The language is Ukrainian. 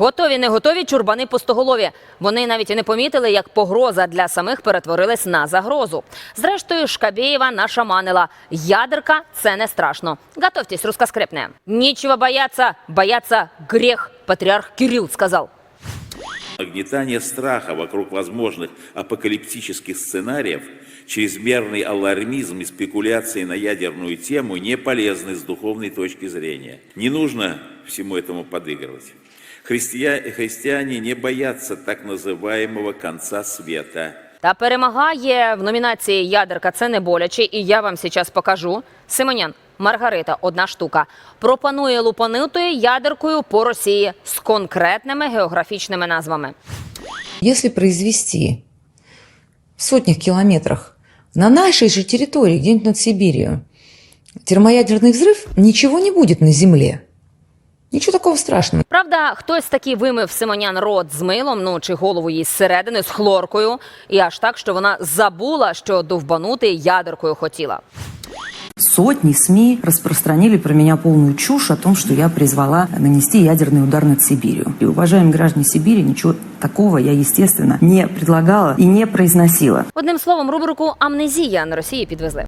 Готові, не готові чурбани пустоголові. Вони навіть і не помітили, як погроза для самих перетворилась на загрозу. Зрештою, Шкабєєва нашаманила. Ядерка це не страшно. Готовтесь, русскоскрепне. Нічого бояться, бояться грех. Патріарх Кирилл сказав. Нагнетание страха вокруг возможных апокалиптических сценариев, чрезмерный алармизм и спекуляции на ядерную тему не полезны с духовной точки зрения. Не нужно всему этому подыгрывать. Христия- христиане не боятся так называемого конца света. Та перемагає в номінації Ядерка це не боляче, і я вам зараз покажу. Симонян, Маргарита, одна штука. Пропонує лупанути ядеркою по Росії з конкретними географічними назвами. Если произвести в сотнях километрах на нашей же территории, где-нибудь над Сибирью, термоядерный взрыв, ничего не будет на Земле. Ничего такого страшного. Правда, хтось таки вимив Симонян рот з милом, ну чи голову їй зсередини з хлоркою, і аж так, що вона забула, що довбанути ядеркою хотіла. Сотни СМИ распространили про меня полную чушь о том, что я призвала нанести ядерный удар над Сибирью. И, уважаемые граждане Сибири, ничего такого я, естественно, не предлагала и не произносила. Одним словом, рубрику Амнезія на Росії підвезли.